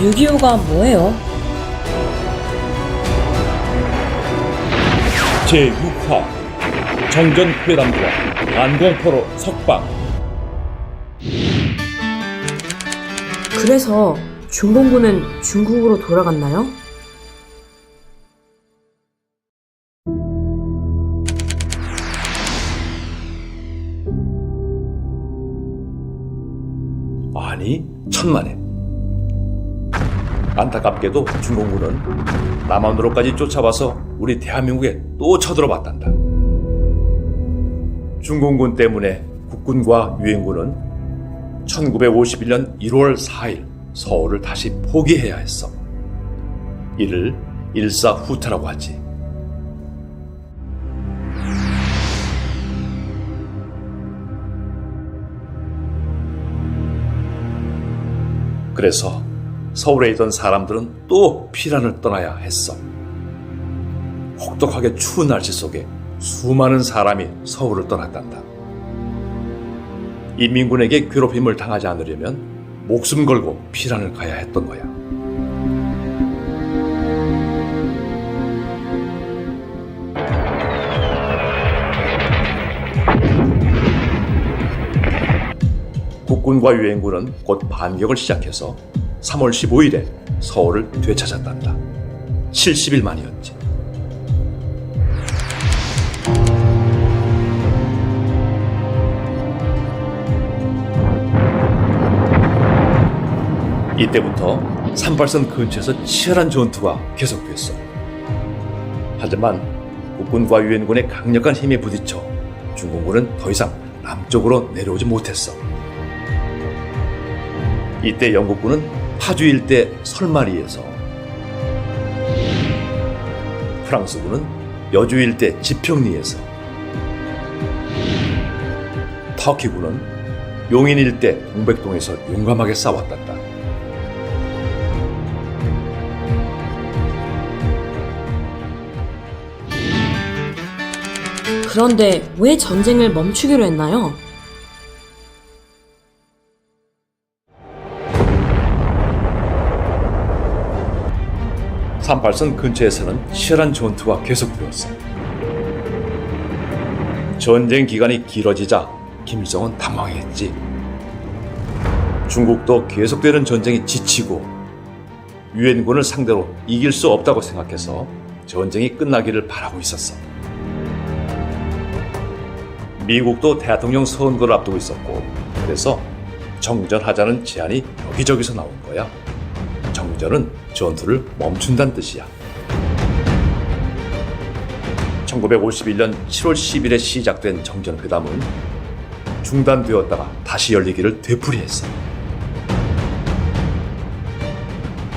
6.25가 뭐예요? 제6화 정전 회담과 안공포로 석방 그래서 중공군은 중국으로 돌아갔나요? 아니 천만에 안타깝게도 중공군은 남한으로까지 쫓아와서 우리 대한민국에 또 쳐들어봤단다. 중공군 때문에 국군과 유엔군은 1951년 1월 4일 서울을 다시 포기해야 했어. 이를 일사후퇴라고 하지. 그래서 서울에 있던 사람들은 또 피란을 떠나야 했어. 혹독하게 추운 날씨 속에 수많은 사람이 서울을 떠났단다. 인민군에게 괴롭힘을 당하지 않으려면 목숨 걸고 피란을 가야 했던 거야. 국군과 유엔군은 곧 반격을 시작해서 3월 15일에 서울을 되찾았단다. 70일 만이었지. 이때부터 38선 근처에서 치열한 전투가 계속됐어. 하지만 국군과 유엔군의 강력한 힘에 부딪혀 중공군은 더 이상 남쪽으로 내려오지 못했어. 이때 영국군은 파주 일대 설마리에서 프랑스군은 여주 일대 지평리에서 터키군은 용인 일대 동백동에서 용감하게 싸웠단다. 그런데 왜 전쟁을 멈추기로 했나요? 삼 38선 근처에서는 치열한 전투가 계속되었어. 전쟁 기간이 길어지자 김일성은 당황했지. 중국도 계속되는 전쟁이 지치고 유엔군을 상대로 이길 수 없다고 생각해서 전쟁이 끝나기를 바라고 있었어. 미국도 대통령 선거를 앞두고 있었고 그래서 정전하자는 제안이 여기저기서 나온 거야. 정전은 전투를 멈춘다는 뜻이야. 1951년 7월 10일에 시작된 정전회담은 중단되었다가 다시 열리기를 되풀이했어.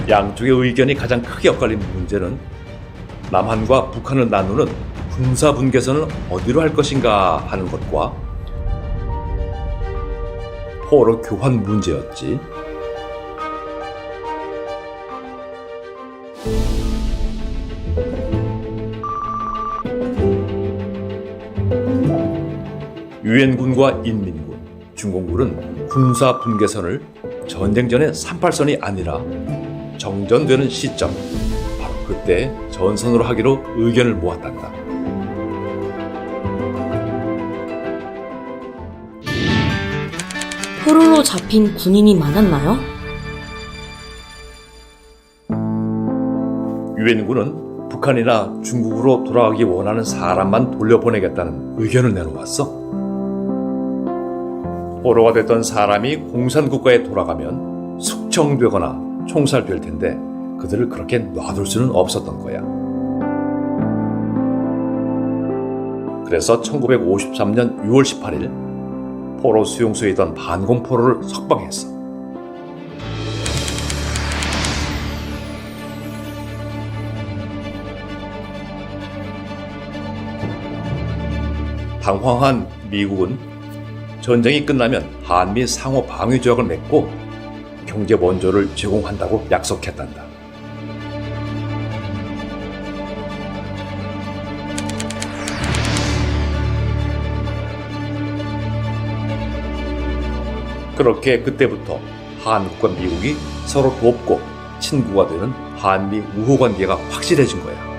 양쪽의 의견이 가장 크게 엇갈린 문제는 남한과 북한을 나누는 군사 분계선을 어디로 할 것인가 하는 것과 포로 교환 문제였지. 유엔군과 인민군, 중공군은 군사 분계선을 전쟁 전의 38선이 아니라 정전되는 시점, 바로 그때 전선으로 하기로 의견을 모았단다. 포로로 잡힌 군인이 많았나요? 유엔군은 북한이나 중국으로 돌아가기 원하는 사람만 돌려보내겠다는 의견을 내놓았어. 포로가 됐던 사람이 공산국가에 돌아가면 숙청되거나 총살될 텐데 그들을 그렇게 놔둘 수는 없었던 거야. 그래서 1953년 6월 18일 포로 수용소에 있던 반공포로를 석방했어. 당황한 미국은 전쟁이 끝나면 한미 상호 방위 조약을 맺고 경제 원조를 제공한다고 약속했단다. 그렇게 그때부터 한국과 미국이 서로 돕고 친구가 되는 한미 우호 관계가 확실해진 거야.